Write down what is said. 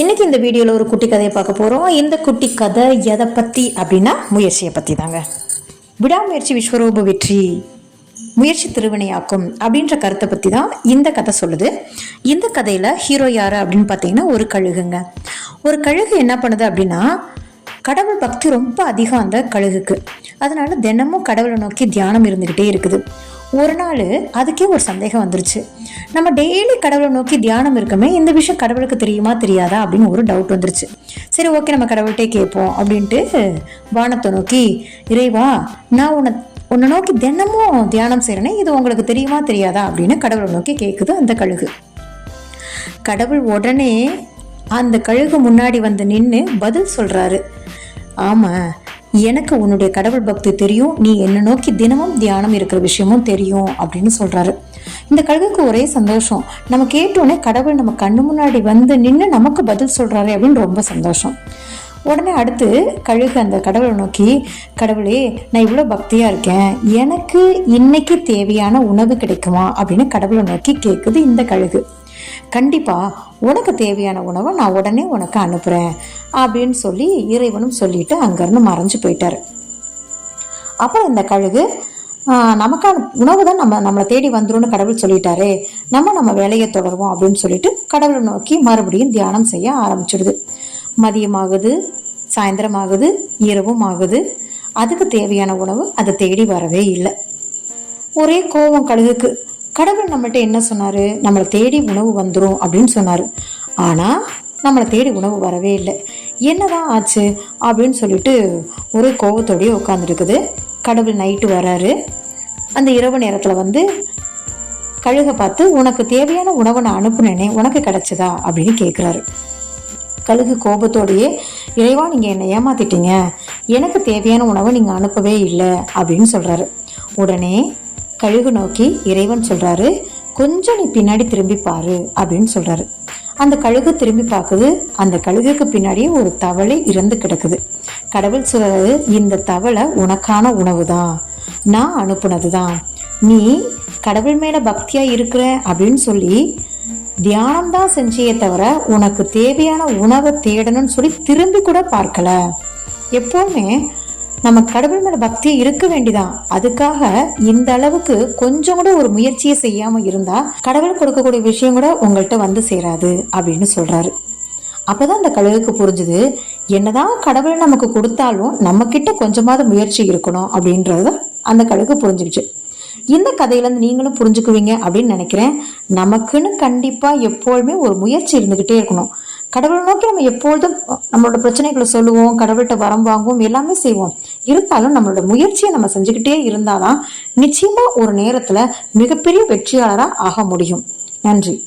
இன்னைக்கு இந்த வீடியோவில் ஒரு குட்டி கதையை பார்க்க போகிறோம் இந்த குட்டி கதை எதை பற்றி அப்படின்னா முயற்சியை பற்றி தாங்க. விடாமுயற்சி விஸ்வரூப வெற்றி முயற்சி திருவினையாக்கும் அப்படின்ற கருத்தை பற்றி தான் இந்த கதை சொல்லுது. இந்த கதையில் ஹீரோ யார் அப்படின்னு பார்த்தீங்கன்னா ஒரு கழுகுங்க. ஒரு கழுகு என்ன பண்ணுது அப்படின்னா கடவுள் பக்தி ரொம்ப அதிகம் அந்த கழுகுக்கு. அதனால தினமும் கடவுளை நோக்கி தியானம் இருந்துக்கிட்டே இருக்குது. ஒரு நாள் அதுக்கே ஒரு சந்தேகம் வந்துருச்சு. நம்ம டெய்லி கடவுளை நோக்கி தியானம் இருக்கமே இந்த விஷயம் கடவுளுக்கு தெரியுமா தெரியாதா அப்படின்னு ஒரு டவுட் வந்துருச்சு. சரி ஓகே நம்ம கடவுள்கிட்டே கேட்போம் அப்படின்ட்டு வானத்தை நோக்கி இறைவா நான் உன்னை உன்னை நோக்கி தினமும் தியானம் செய்கிறேனே இது உங்களுக்கு தெரியுமா தெரியாதா அப்படின்னு கடவுளை நோக்கி கேட்குது அந்த கழுகு. கடவுள் உடனே அந்த கழுகு முன்னாடி வந்து நின்று பதில் சொல்கிறாரு ஆமாம் எனக்கு உன்னுடைய கடவுள் பக்தி தெரியும் நீ என்னை நோக்கி தினமும் தியானம் இருக்கிற விஷயமும் தெரியும் அப்படின்னு சொல்றாரு. இந்த கழுகுக்கு ஒரே சந்தோஷம். நம்ம கேட்டோன்னே கடவுள் நம்ம கண்ணு முன்னாடி வந்து நின்று நமக்கு பதில் சொல்றாரு அப்படின்னு ரொம்ப சந்தோஷம். உடனே அடுத்து கழுகு அந்த கடவுளை நோக்கி கடவுளே நான் இவ்வளோ பக்தியாக இருக்கேன். எனக்கு இன்னைக்கு தேவையான உணவு கிடைக்குமா? அப்படின்னு கடவுளை நோக்கி கேட்குது இந்த கழுகு. கண்டிப்பாக உனக்கு தேவையான உணவை நான் உடனே உனக்கு அனுப்புகிறேன் அப்படின்னு சொல்லி இறைவனும் சொல்லிட்டு அங்கேருந்து மறைஞ்சு போயிட்டார். அப்புறம் இந்த கழுகு நமக்கான உணவு தான் நம்ம நம்மளை தேடி வந்துரும்னு கடவுள் சொல்லிட்டாரே நம்ம நம்ம வேலையை தொடருவோம் அப்படின்னு சொல்லிட்டு கடவுளை நோக்கி மறுபடியும் தியானம் செய்ய ஆரம்பிச்சிடுது மதியமாகுது சாயந்தரமாகுது இரவும் ஆகுது. அதுக்கு தேவையான உணவு அதை தேடி வரவே இல்லை. ஒரே கோபம் கழுகுக்கு. கடவுள் நம்மகிட்ட என்ன சொன்னார்? நம்மளை தேடி உணவு வந்துடும் அப்படின்னு சொன்னார். ஆனால் நம்மளை தேடி உணவு வரவே இல்லை. என்னதான் ஆச்சு அப்படின்னு சொல்லிட்டு ஒரு கோபத்தோடயே உட்காந்துருக்குது கடவுள் நைட்டு வராரு. அந்த இரவு நேரத்தில் வந்து கழுகை பார்த்து உனக்கு தேவையான உணவை நான் அனுப்புனேனே உனக்கு கிடைச்சதா? அப்படின்னு கேட்குறாரு கழுகு கோபத்தோடையே இறைவா நீங்கள் என்னை ஏமாத்திட்டீங்க. எனக்கு தேவையான உணவை நீங்கள் அனுப்பவே இல்லை. அப்படின்னு சொல்கிறாரு உடனே கழுகு நோக்கி இறைவன் சொல்கிறாரு கொஞ்சம் நீ பின்னாடி திரும்பி பாரு அப்படின்னு சொல்கிறாரு அந்த கழுகு திரும்பி பார்க்குது. அந்த கழுகுக்கு பின்னாடியே ஒரு தவளை இறந்து கிடக்குது. கடவுள் சொல்றாரு இந்த தவளை உனக்கான உணவு தான் நான் அனுப்புனது தான் நீ கடவுள் மேலே பக்தியாக இருக்கிற அப்படின்னு சொல்லி தியானம் தான் செஞ்சியே தவிர உனக்கு தேவையான உணவை தேடணும்னு சொல்லி திரும்பி கூட பார்க்கல. எப்போவுமே நம்ம கடவுள் மேல பக்தி இருக்க வேண்டிதான் அதுக்காக இந்த அளவுக்கு கொஞ்சம் கூட ஒரு முயற்சியை செய்யாம இருந்தா கடவுள் கொடுக்கக்கூடிய விஷயம் கூட உங்கள்கிட்ட வந்து சேராது அப்படின்னு சொல்றாரு. அப்பதான் அந்த கழுகுக்கு புரிஞ்சுது என்னதான் கடவுள் நமக்கு கொடுத்தாலும் நம்ம கிட்ட கொஞ்சமாவது முயற்சி இருக்கணும் அப்படின்றது அந்த கழுகு புரிஞ்சுக்கிச்சு இந்த கதையிலேருந்து நீங்களும் புரிஞ்சுக்குவீங்க அப்படின்னு நினைக்கிறேன். நமக்குன்னு கண்டிப்பாக எப்போதுமே ஒரு முயற்சி இருந்துக்கிட்டே இருக்கணும். கடவுளை நோக்கி நம்ம எப்பொழுதும் நம்மளோட பிரச்சனைகளை சொல்லுவோம் கடவுள்கிட்ட வரம் வாங்குவோம் எல்லாமே செய்வோம். இருந்தாலும் நம்மளோட முயற்சியை நம்ம செஞ்சுக்கிட்டே இருந்தாதான் நிச்சயமா ஒரு நேரத்துல மிகப்பெரிய வெற்றியாளராக ஆக முடியும். நன்றி.